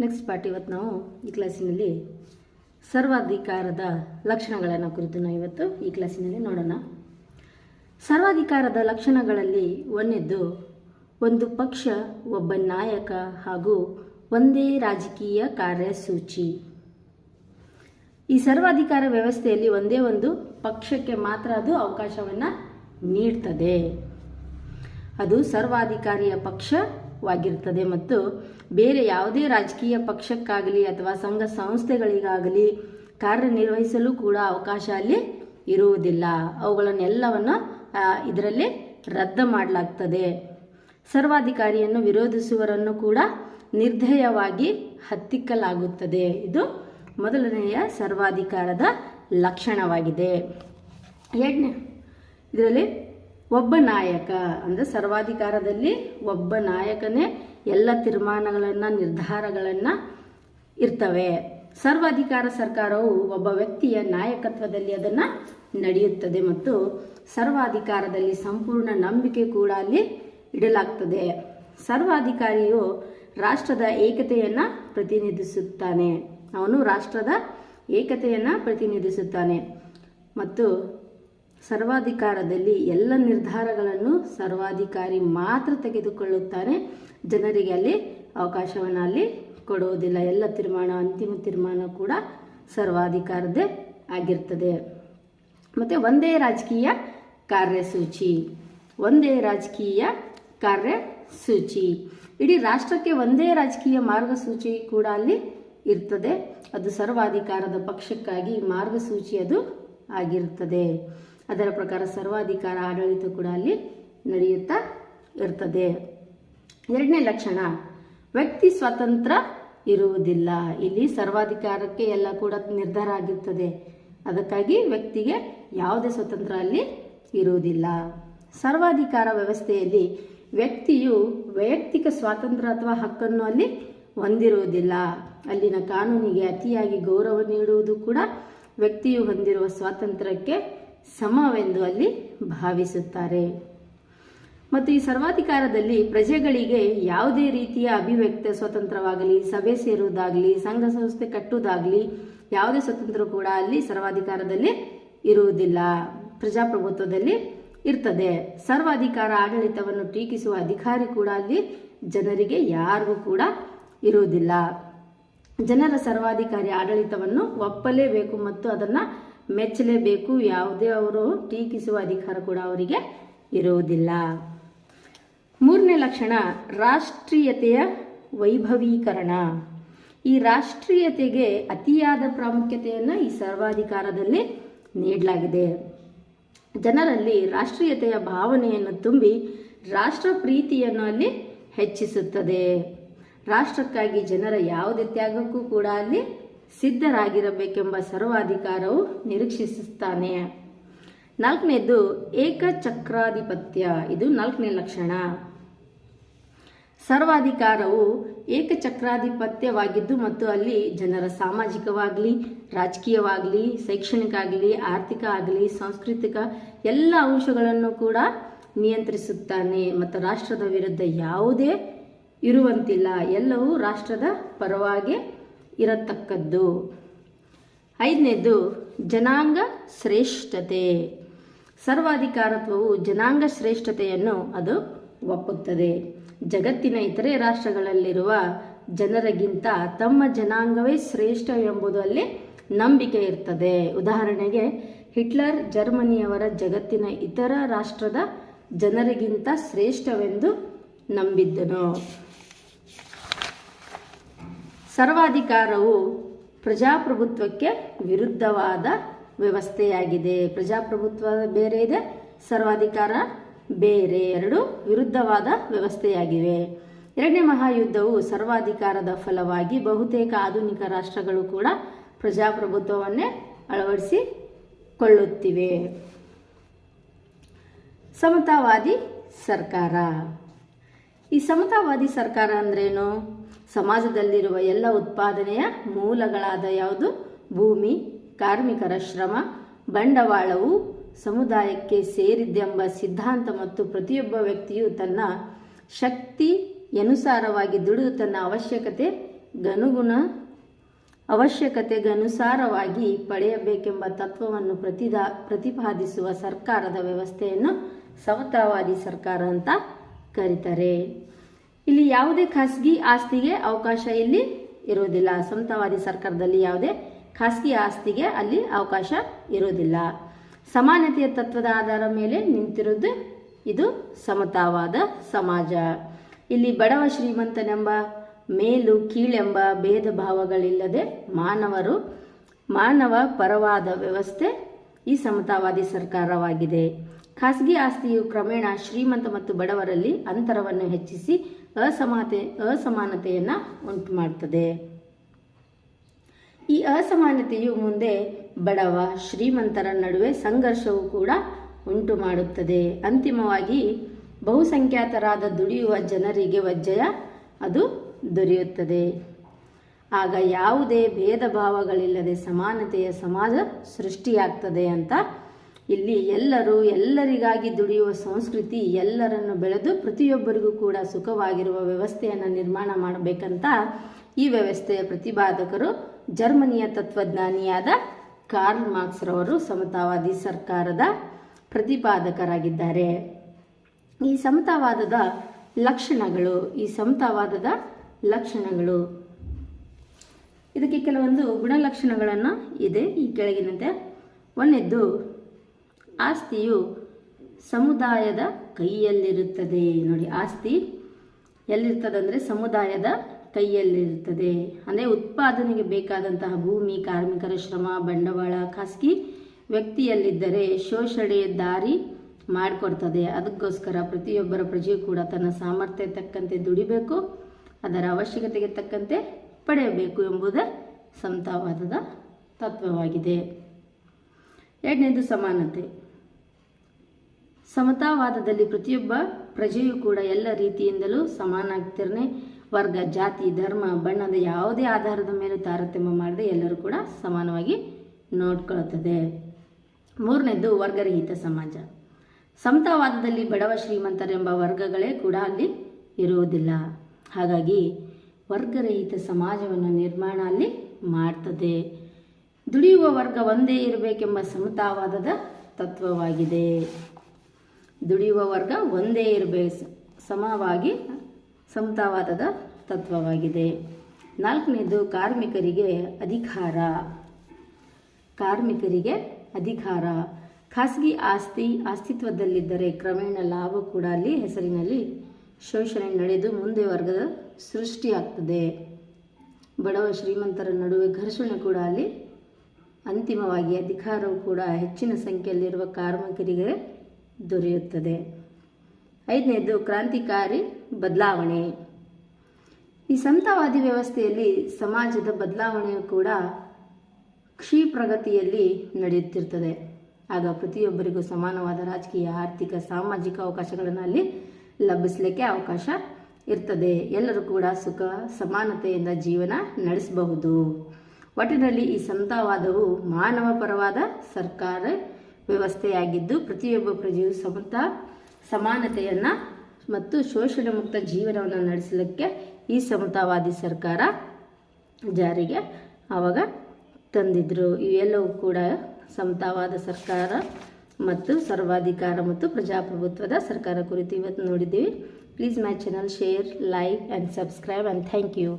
Next part ಇವತ್ತು ನಾವು ಈ ಕ್ಲಾಸಿನಲ್ಲಿ ಸರ್ವಾಧಿಕಾರದ ಲಕ್ಷಣಗಳನ್ನು ಕುರಿತು ನಾವು ಇವತ್ತು ಈ ಕ್ಲಾಸಿನಲ್ಲಿ ನೋಡೋಣ. ಸರ್ವಾಧಿಕಾರದ ಲಕ್ಷಣಗಳಲ್ಲಿ ಒಂದೆದ್ದು, ಒಂದು ಪಕ್ಷ, ಒಬ್ಬ ನಾಯಕ ಹಾಗೂ ಒಂದೇ ರಾಜಕೀಯ ಕಾರ್ಯಸೂಚಿ. ಈ ಸರ್ವಾಧಿಕಾರ ವ್ಯವಸ್ಥೆಯಲ್ಲಿ ಒಂದೇ ಒಂದು ಪಕ್ಷಕ್ಕೆ ಮಾತ್ರ ಅದು ಅವಕಾಶವನ್ನು ನೀಡ್ತದೆ. ಅದು ಸರ್ವಾಧಿಕಾರಿಯ ಪಕ್ಷವಾಗಿರ್ತದೆ ಮತ್ತು ಬೇರೆ ಯಾವುದೇ ರಾಜಕೀಯ ಪಕ್ಷಕ್ಕಾಗಲಿ ಅಥವಾ ಸಂಘ ಸಂಸ್ಥೆಗಳಿಗಾಗಲಿ ಕಾರ್ಯನಿರ್ವಹಿಸಲು ಕೂಡ ಅವಕಾಶ ಅಲ್ಲಿ ಇರುವುದಿಲ್ಲ. ಅವುಗಳನ್ನೆಲ್ಲವನ್ನು ಇದರಲ್ಲಿ ರದ್ದು ಮಾಡಲಾಗ್ತದೆ. ಸರ್ವಾಧಿಕಾರಿಯನ್ನು ವಿರೋಧಿಸುವರನ್ನು ಕೂಡ ನಿರ್ದಯವಾಗಿ ಹತ್ತಿಕ್ಕಲಾಗುತ್ತದೆ. ಇದು ಮೊದಲನೆಯ ಸರ್ವಾಧಿಕಾರದ ಲಕ್ಷಣವಾಗಿದೆ. ಎರಡನೇ, ಇದರಲ್ಲಿ ಒಬ್ಬ ನಾಯಕ. ಅಂದರೆ ಸರ್ವಾಧಿಕಾರದಲ್ಲಿ ಒಬ್ಬ ನಾಯಕನೇ ಎಲ್ಲ ತೀರ್ಮಾನಗಳನ್ನು, ನಿರ್ಧಾರಗಳನ್ನು ಇರ್ತವೆ. ಸರ್ವಾಧಿಕಾರ ಸರ್ಕಾರವು ಒಬ್ಬ ವ್ಯಕ್ತಿಯ ನಾಯಕತ್ವದಲ್ಲಿ ಅದನ್ನು ನಡೆಯುತ್ತದೆ ಮತ್ತು ಸರ್ವಾಧಿಕಾರದಲ್ಲಿ ಸಂಪೂರ್ಣ ನಂಬಿಕೆ ಕೂಡ ಅಲ್ಲಿ ಇಡಲಾಗ್ತದೆ. ಸರ್ವಾಧಿಕಾರಿಯು ರಾಷ್ಟ್ರದ ಏಕತೆಯನ್ನು ಪ್ರತಿನಿಧಿಸುತ್ತಾನೆ. ಅವನು ರಾಷ್ಟ್ರದ ಏಕತೆಯನ್ನು ಪ್ರತಿನಿಧಿಸುತ್ತಾನೆ. ಮತ್ತು ಸರ್ವಾಧಿಕಾರದಲ್ಲಿ ಎಲ್ಲ ನಿರ್ಧಾರಗಳನ್ನು ಸರ್ವಾಧಿಕಾರಿ ಮಾತ್ರ ತೆಗೆದುಕೊಳ್ಳುತ್ತಾನೆ ಜನರಿಗೆ ಅಲ್ಲಿ ಅವಕಾಶವನ್ನು ಅಲ್ಲಿ ಕೊಡುವುದಿಲ್ಲ. ಎಲ್ಲ ತೀರ್ಮಾನ, ಅಂತಿಮ ತೀರ್ಮಾನ ಕೂಡ ಸರ್ವಾಧಿಕಾರದೇ ಆಗಿರ್ತದೆ. ಮತ್ತು ಒಂದೇ ರಾಜಕೀಯ ಕಾರ್ಯಸೂಚಿ. ಒಂದೇ ರಾಜಕೀಯ ಕಾರ್ಯಸೂಚಿ. ಇಡೀ ರಾಷ್ಟ್ರಕ್ಕೆ ಒಂದೇ ರಾಜಕೀಯ ಮಾರ್ಗಸೂಚಿ ಕೂಡ ಅಲ್ಲಿ ಇರ್ತದೆ. ಅದು ಸರ್ವಾಧಿಕಾರದ ಪಕ್ಷಕ್ಕಾಗಿ ಮಾರ್ಗಸೂಚಿ ಅದು ಆಗಿರುತ್ತದೆ ಅದರ ಪ್ರಕಾರ ಸರ್ವಾಧಿಕಾರ ಆಡಳಿತ ಕೂಡ ಅಲ್ಲಿ ನಡೆಯುತ್ತಾ ಇರ್ತದೆ. ಎರಡನೇ ಲಕ್ಷಣ, ವ್ಯಕ್ತಿ ಸ್ವಾತಂತ್ರ್ಯ ಇರುವುದಿಲ್ಲ. ಇಲ್ಲಿ ಸರ್ವಾಧಿಕಾರಕ್ಕೆ ಎಲ್ಲ ಕೂಡ ನಿರ್ಧಾರ ಆಗಿರ್ತದೆ. ಅದಕ್ಕಾಗಿ ವ್ಯಕ್ತಿಗೆ ಯಾವುದೇ ಸ್ವತಂತ್ರ ಅಲ್ಲಿ ಇರುವುದಿಲ್ಲ. ಸರ್ವಾಧಿಕಾರ ವ್ಯವಸ್ಥೆಯಲ್ಲಿ ವ್ಯಕ್ತಿಯು ವೈಯಕ್ತಿಕ ಸ್ವಾತಂತ್ರ್ಯ ಅಥವಾ ಹಕ್ಕನ್ನು ಅಲ್ಲಿ ಹೊಂದಿರುವುದಿಲ್ಲ. ಅಲ್ಲಿನ ಕಾನೂನಿಗೆ ಅತಿಯಾಗಿ ಗೌರವ ನೀಡುವುದು ಕೂಡ ವ್ಯಕ್ತಿಯು ಹೊಂದಿರುವ ಸ್ವಾತಂತ್ರ್ಯಕ್ಕೆ ಸಮವೆಂದು ಅಲ್ಲಿ ಭಾವಿಸುತ್ತಾರೆ. ಮತ್ತು ಈ ಸರ್ವಾಧಿಕಾರದಲ್ಲಿ ಪ್ರಜೆಗಳಿಗೆ ಯಾವುದೇ ರೀತಿಯ ಅಭಿವ್ಯಕ್ತ ಸ್ವತಂತ್ರವಾಗಲಿ, ಸಭೆ ಸೇರುವುದಾಗಲಿ, ಸಂಘ ಸಂಸ್ಥೆ ಕಟ್ಟುವುದಾಗಲಿ, ಯಾವುದೇ ಸ್ವತಂತ್ರ ಕೂಡ ಅಲ್ಲಿ ಸರ್ವಾಧಿಕಾರದಲ್ಲಿ ಇರುವುದಿಲ್ಲ. ಪ್ರಜಾಪ್ರಭುತ್ವದಲ್ಲಿ ಇರ್ತದೆ. ಸರ್ವಾಧಿಕಾರ ಆಡಳಿತವನ್ನು ಟೀಕಿಸುವ ಅಧಿಕಾರಿ ಕೂಡ ಅಲ್ಲಿ, ಜನರಿಗೆ ಯಾರಿಗೂ ಕೂಡ ಇರುವುದಿಲ್ಲ. ಜನರ ಸರ್ವಾಧಿಕಾರಿ ಆಡಳಿತವನ್ನು ಒಪ್ಪಲೇಬೇಕು ಮತ್ತು ಅದನ್ನು ಮೆಚ್ಚಲೇಬೇಕು. ಯಾವುದೇ ಅವರು ಟೀಕಿಸುವ ಅಧಿಕಾರ ಕೂಡ ಅವರಿಗೆ ಇರುವುದಿಲ್ಲ. ಮೂರನೇ ಲಕ್ಷಣ, ರಾಷ್ಟ್ರೀಯತೆಯ ವೈಭವೀಕರಣ. ಈ ರಾಷ್ಟ್ರೀಯತೆಗೆ ಅತಿಯಾದ ಪ್ರಾಮುಖ್ಯತೆಯನ್ನು ಈ ಸರ್ವಾಧಿಕಾರದಲ್ಲಿ ನೀಡಲಾಗಿದೆ. ಜನರಲ್ಲಿ ರಾಷ್ಟ್ರೀಯತೆಯ ಭಾವನೆಯನ್ನು ತುಂಬಿ ರಾಷ್ಟ್ರ ಪ್ರೀತಿಯನ್ನು ಅಲ್ಲಿ ಹೆಚ್ಚಿಸುತ್ತದೆ. ರಾಷ್ಟ್ರಕ್ಕಾಗಿ ಜನರ ಯಾವುದೇ ತ್ಯಾಗಕ್ಕೂ ಕೂಡ ಅಲ್ಲಿ ಸಿದ್ಧರಾಗಿರಬೇಕೆಂಬ ಸರ್ವಾಧಿಕಾರವು ನಿರೀಕ್ಷಿಸುತ್ತಾನೆ. ನಾಲ್ಕನೇದು ಏಕಚಕ್ರಾಧಿಪತ್ಯ. ಇದು ನಾಲ್ಕನೇ ಲಕ್ಷಣ. ಸರ್ವಾಧಿಕಾರವು ಏಕಚಕ್ರಾಧಿಪತ್ಯವಾಗಿದ್ದು ಮತ್ತು ಅಲ್ಲಿ ಜನರ ಸಾಮಾಜಿಕವಾಗಲಿ, ರಾಜಕೀಯವಾಗಲಿ ಶೈಕ್ಷಣಿಕ ಆಗಲಿ ಆರ್ಥಿಕ ಆಗಲಿ, ಸಾಂಸ್ಕೃತಿಕ ಎಲ್ಲ ಅಂಶಗಳನ್ನು ಕೂಡ ನಿಯಂತ್ರಿಸುತ್ತಾನೆ. ಮತ್ತು ರಾಷ್ಟ್ರದ ವಿರುದ್ಧ ಯಾವುದೇ ಇರುವಂತಿಲ್ಲ. ಎಲ್ಲವೂ ರಾಷ್ಟ್ರದ ಪರವಾಗಿ ಇರತಕ್ಕದ್ದು. ಐದನೇದು, ಜನಾಂಗ ಶ್ರೇಷ್ಠತೆ. ಸರ್ವಾಧಿಕಾರತ್ವವು ಜನಾಂಗ ಶ್ರೇಷ್ಠತೆಯನ್ನು ಅದು ಒಪ್ಪುತ್ತದೆ. ಜಗತ್ತಿನ ಇತರೆ ರಾಷ್ಟ್ರಗಳಲ್ಲಿರುವ ಜನರಿಗಿಂತ ತಮ್ಮ ಜನಾಂಗವೇ ಶ್ರೇಷ್ಠ ಎಂಬುದು ಅಲ್ಲಿ ನಂಬಿಕೆ ಇರ್ತದೆ. ಉದಾಹರಣೆಗೆ, ಹಿಟ್ಲರ್ ಜರ್ಮನಿಯವರ ಜಗತ್ತಿನ ಇತರ ರಾಷ್ಟ್ರದ ಜನರಿಗಿಂತ ಶ್ರೇಷ್ಠವೆಂದು ನಂಬಿದ್ದನು. ಸರ್ವಾಧಿಕಾರವು ಪ್ರಜಾಪ್ರಭುತ್ವಕ್ಕೆ ವಿರುದ್ಧವಾದ ವ್ಯವಸ್ಥೆಯಾಗಿದೆ. ಪ್ರಜಾಪ್ರಭುತ್ವ ಬೇರೆ ಇದೆ, ಸರ್ವಾಧಿಕಾರ ಬೇರೆ, ಎರಡು ವಿರುದ್ಧವಾದ ವ್ಯವಸ್ಥೆಯಾಗಿವೆ. ಎರಡನೇ ಮಹಾಯುದ್ಧವು ಸರ್ವಾಧಿಕಾರದ ಫಲವಾಗಿ ಬಹುತೇಕ ಆಧುನಿಕ ರಾಷ್ಟ್ರಗಳು ಕೂಡ ಪ್ರಜಾಪ್ರಭುತ್ವವನ್ನೇ ಅಳವಡಿಸಿಕೊಳ್ಳುತ್ತಿವೆ. ಸಮತಾವಾದಿ ಸರ್ಕಾರ. ಈ ಸಮತಾವಾದಿ ಸರ್ಕಾರ ಅಂದ್ರೇನು? ಸಮಾಜದಲ್ಲಿರುವ ಎಲ್ಲ ಉತ್ಪಾದನೆಯ ಮೂಲಗಳಾದ ಯಾವುದು? ಭೂಮಿ, ಕಾರ್ಮಿಕರ ಶ್ರಮ, ಬಂಡವಾಳವು ಸಮುದಾಯಕ್ಕೆ ಸೇರಿದ್ದೆಂಬ ಸಿದ್ಧಾಂತ ಮತ್ತು ಪ್ರತಿಯೊಬ್ಬ ವ್ಯಕ್ತಿಯು ತನ್ನ ಶಕ್ತಿ ಅನುಸಾರವಾಗಿ ದುಡಿದು ತನ್ನ ಅವಶ್ಯಕತೆ ಗನುಗುಣ, ಅವಶ್ಯಕತೆಗನುಸಾರವಾಗಿ ಪಡೆಯಬೇಕೆಂಬ ತತ್ವವನ್ನು ಪ್ರತಿದಾ, ಪ್ರತಿಪಾದಿಸುವ ಸರ್ಕಾರದ ವ್ಯವಸ್ಥೆಯನ್ನು ಸಮತಾವಾದಿ ಸರ್ಕಾರ ಅಂತ ಕರೀತಾರೆ. ಇಲ್ಲಿ ಯಾವುದೇ ಖಾಸಗಿ ಆಸ್ತಿಗೆ ಅವಕಾಶ ಇಲ್ಲಿ ಇರುವುದಿಲ್ಲ. ಸಮತವಾದಿ ಸರ್ಕಾರದಲ್ಲಿ ಯಾವುದೇ ಖಾಸಗಿ ಆಸ್ತಿಗೆ ಅಲ್ಲಿ ಅವಕಾಶ ಇರುವುದಿಲ್ಲ. ಸಮಾನತೆಯ ತತ್ವದ ಆಧಾರ ಮೇಲೆ ನಿಂತಿರುವುದು ಇದು ಸಮತಾವಾದ ಸಮಾಜ. ಇಲ್ಲಿ ಬಡವ ಶ್ರೀಮಂತನೆಂಬ, ಮೇಲು ಕೀಳೆಂಬ ಭೇದ ಭಾವಗಳಿಲ್ಲದೆ ಮಾನವರು, ಮಾನವ ಪರವಾದ ವ್ಯವಸ್ಥೆ ಈ ಸಮತಾವಾದಿ ಸರ್ಕಾರವಾಗಿದೆ. ಖಾಸಗಿ ಆಸ್ತಿಯು ಕ್ರಮೇಣ ಶ್ರೀಮಂತ ಮತ್ತು ಬಡವರಲ್ಲಿ ಅಂತರವನ್ನು ಹೆಚ್ಚಿಸಿ ಅಸಮಾನತೆ ಅಸಮಾನತೆಯನ್ನು ಉಂಟು ಮಾಡ್ತದೆ. ಈ ಅಸಮಾನತೆಯು ಮುಂದೆ ಬಡವ, ಶ್ರೀಮಂತರ ನಡುವೆ ಸಂಘರ್ಷವು ಕೂಡ ಉಂಟು ಮಾಡುತ್ತದೆ. ಅಂತಿಮವಾಗಿ ಬಹುಸಂಖ್ಯಾತರಾದ ದುಡಿಯುವ ಜನರಿಗೆ ವಜ್ಜಯ ಅದು ದೊರೆಯುತ್ತದೆ. ಆಗ ಯಾವುದೇ ಭೇದ ಭಾವಗಳಿಲ್ಲದೆ ಸಮಾನತೆಯ ಸಮಾಜ ಸೃಷ್ಟಿಯಾಗ್ತದೆ ಅಂತ ಇಲ್ಲಿ ಎಲ್ಲರೂ ಎಲ್ಲರಿಗಾಗಿ ದುಡಿಯುವ ಸಂಸ್ಕೃತಿ ಎಲ್ಲರನ್ನು ಬೆಳೆದು ಪ್ರತಿಯೊಬ್ಬರಿಗೂ ಕೂಡ ಸುಖವಾಗಿರುವ ವ್ಯವಸ್ಥೆಯನ್ನು ನಿರ್ಮಾಣ ಮಾಡಬೇಕಂತ ಈ ವ್ಯವಸ್ಥೆಯ ಪ್ರತಿಪಾದಕರು ಜರ್ಮನಿಯ ತತ್ವಜ್ಞಾನಿಯಾದ ಕಾರ್ಲ್ ಮಾರ್ಕ್ಸ್ ರವರು ಸಮತಾವಾದಿ ಸರ್ಕಾರದ ಪ್ರತಿಪಾದಕರಾಗಿದ್ದಾರೆ. ಈ ಸಮತಾವಾದದ ಲಕ್ಷಣಗಳು, ಈ ಸಮತಾವಾದದ ಲಕ್ಷಣಗಳು. ಇದಕ್ಕೆ ಕೆಲವೊಂದು ಗುಣಲಕ್ಷಣಗಳನ್ನು ಇದೆ ಈ ಕೆಳಗಿನಂತೆ. ಒಂದನೇದ್ದು ಆಸ್ತಿಯು ಸಮುದಾಯದ ಕೈಯಲ್ಲಿರುತ್ತದೆ. ನೋಡಿ, ಆಸ್ತಿ ಎಲ್ಲಿರ್ತದೆ ಅಂದರೆ ಸಮುದಾಯದ ಕೈಯಲ್ಲಿರುತ್ತದೆ. ಅಂದರೆ ಉತ್ಪಾದನೆಗೆ ಬೇಕಾದಂತಹ ಭೂಮಿ, ಕಾರ್ಮಿಕರ ಶ್ರಮ, ಬಂಡವಾಳ, ಖಾಸಗಿ ವ್ಯಕ್ತಿಯಲ್ಲಿದ್ದರೆ ಶೋಷಣೆಯ ದಾರಿ ಮಾಡಿಕೊಡ್ತದೆ. ಅದಕ್ಕೋಸ್ಕರ ಪ್ರತಿಯೊಬ್ಬರ ಪ್ರಜೆಯು ಕೂಡ ತನ್ನ ಸಾಮರ್ಥ್ಯ ತಕ್ಕಂತೆ ದುಡಿಬೇಕು, ಅದರ ಅವಶ್ಯಕತೆಗೆ ತಕ್ಕಂತೆ ಪಡೆಯಬೇಕು ಎಂಬುದೇ ಸಮತಾವಾದದ ತತ್ವವಾಗಿದೆ. ಎರಡನೇದು ಸಮಾನತೆ. ಸಮತಾವಾದದಲ್ಲಿ ಪ್ರತಿಯೊಬ್ಬ ಪ್ರಜೆಯು ಕೂಡ ಎಲ್ಲ ರೀತಿಯಿಂದಲೂ ಸಮಾನಾಗ್ತಿರನೆ, ವರ್ಗ, ಜಾತಿ, ಧರ್ಮ, ಬಣ್ಣದ ಯಾವುದೇ ಆಧಾರದ ಮೇಲೆ ತಾರತಮ್ಯ ಮಾಡದೆ ಎಲ್ಲರೂ ಕೂಡ ಸಮಾನವಾಗಿ ನೋಡ್ಕೊಳ್ತದೆ. ಮೂರನೇದು ವರ್ಗರಹಿತ ಸಮಾಜ. ಸಮತಾವಾದದಲ್ಲಿ ಬಡವ ಶ್ರೀಮಂತರೆಂಬ ವರ್ಗಗಳೇ ಕೂಡ ಅಲ್ಲಿ ಇರುವುದಿಲ್ಲ. ಹಾಗಾಗಿ ವರ್ಗರಹಿತ ಸಮಾಜವನ್ನು ನಿರ್ಮಾಣ ಅಲ್ಲಿ ಮಾಡ್ತದೆ. ದುಡಿಯುವ ವರ್ಗ ಒಂದೇ ಇರಬೇಕೆಂಬ ಸಮತಾವಾದದ ತತ್ವವಾಗಿದೆ. ದುಡಿಯುವ ವರ್ಗ ಒಂದೇ ಇರಬೇಕು. ಸಮವಾಗಿ ಸಮತಾವಾದದ ತತ್ವವಾಗಿದೆ. ನಾಲ್ಕನೇದು ಕಾರ್ಮಿಕರಿಗೆ ಅಧಿಕಾರ. ಕಾರ್ಮಿಕರಿಗೆ ಅಧಿಕಾರ. ಖಾಸಗಿ ಆಸ್ತಿ, ಅಸ್ತಿತ್ವದಲ್ಲಿದ್ದರೆ ಕ್ರಮೇಣ ಲಾಭ ಕೂಡ ಅಲ್ಲಿ ಹೆಸರಿನಲ್ಲಿ ಶೋಷಣೆ ನಡೆದು ಮುಂದೆ ವರ್ಗದ ಸೃಷ್ಟಿಯಾಗ್ತದೆ ಬಡವ ಶ್ರೀಮಂತರ ನಡುವೆ ಘರ್ಷಣೆ ಕೂಡ ಅಲ್ಲಿ ಅಂತಿಮವಾಗಿ ಅಧಿಕಾರವು ಕೂಡ ಹೆಚ್ಚಿನ ಸಂಖ್ಯೆಯಲ್ಲಿರುವ ಕಾರ್ಮಿಕರಿಗೆ ದೊರೆಯುತ್ತದೆ. ಐದನೇದು ಕ್ರಾಂತಿಕಾರಿ ಬದಲಾವಣೆ. ಈ ಸಂತವಾದಿ ವ್ಯವಸ್ಥೆಯಲ್ಲಿ ಸಮಾಜದ ಬದಲಾವಣೆಯು ಕೂಡ ಕ್ಷೀಪ್ರಗತಿಯಲ್ಲಿ ನಡೆಯುತ್ತಿರ್ತದೆ. ಆಗ ಪ್ರತಿಯೊಬ್ಬರಿಗೂ ಸಮಾನವಾದ ರಾಜಕೀಯ, ಆರ್ಥಿಕ, ಸಾಮಾಜಿಕ ಅವಕಾಶಗಳನ್ನು ಅಲ್ಲಿ ಲಭಿಸಲಿಕ್ಕೆ ಅವಕಾಶ ಇರ್ತದೆ. ಎಲ್ಲರೂ ಕೂಡ ಸುಖ, ಸಮಾನತೆಯಿಂದ ಜೀವನ ನಡೆಸಬಹುದು. ಒಟ್ಟಿನಲ್ಲಿ ಈ ಸಂತವಾದವು ಮಾನವ ಪರವಾದ ಸರ್ಕಾರ ವ್ಯವಸ್ಥೆಯಾಗಿದ್ದು ಪ್ರತಿಯೊಬ್ಬ ಪ್ರಜೆಯು ಸಮತ ಸಮಾನತೆಯನ್ನು ಮತ್ತು ಶೋಷಣೆ ಮುಕ್ತ ಜೀವನವನ್ನು ನಡೆಸಲಿಕ್ಕೆ ಈ ಸಮತಾವಾದಿ ಸರ್ಕಾರ ಜಾರಿಗೆ ಆವಾಗ ತಂದಿದ್ರು. ಇವೆಲ್ಲವೂ ಕೂಡ ಸಮತಾವಾದ ಸರ್ಕಾರ ಮತ್ತು ಸರ್ವಾಧಿಕಾರ ಮತ್ತು ಪ್ರಜಾಪ್ರಭುತ್ವದ ಸರ್ಕಾರ ಕುರಿತು ಇವತ್ತು ನೋಡಿದ್ದೀವಿ. Please my channel share like and subscribe and thank you